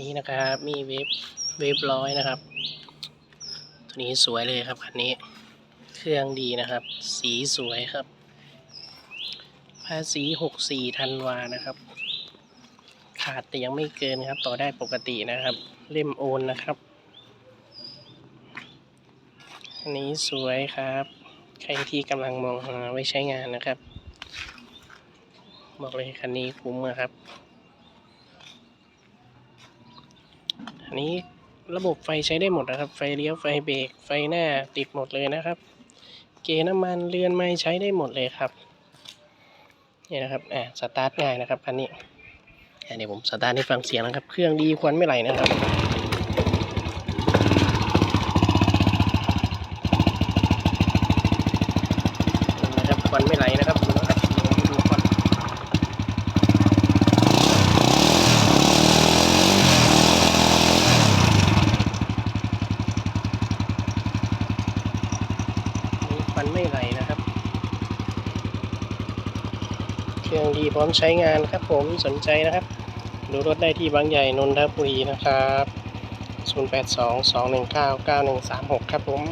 นี่นะครับ มีเวฟเวฟร้อยนะครับ ตัวนี้สวยเลยครับคันนี้ เครื่องดีนะครับ สีสวยครับ ภาษีหกสี่ธันวานะครับ ขาดแต่ยังไม่เกินครับ ต่อได้ปกตินะครับ เล่มโอนนะครับอันนี้สวยครับ ใครที่กำลังมองหาไว้ใช้งานนะครับ บอกเลยคันนี้คุ้มอะครับ อั นี้ระบบไฟใช้ได้หมดนะครับ ไฟเลี้ยว ไฟเบรก ไฟหน้าติดหมดเลยนะครับ เกณฑ์น้ำมันเรือนไม้ใช้ได้หมดเลยครับ นี่นะครับ อ่าสตาร์ทง่ายนะครับคันนี้อะเดี๋ยวผมสตาร์ทให้ฟังเสียงนะครับ เครื่องดีควันไม่ไหลนะครับนะครับควันไม่ไหลนะครับดูนะครับดูควัน มันไม่ไหลนะครับ เครื่องดีพร้อมใช้งานครับผมสนใจนะครับ ดูรถได้ที่บางใหญ่นนทบุรีนะครับ 0822199136 ครับผม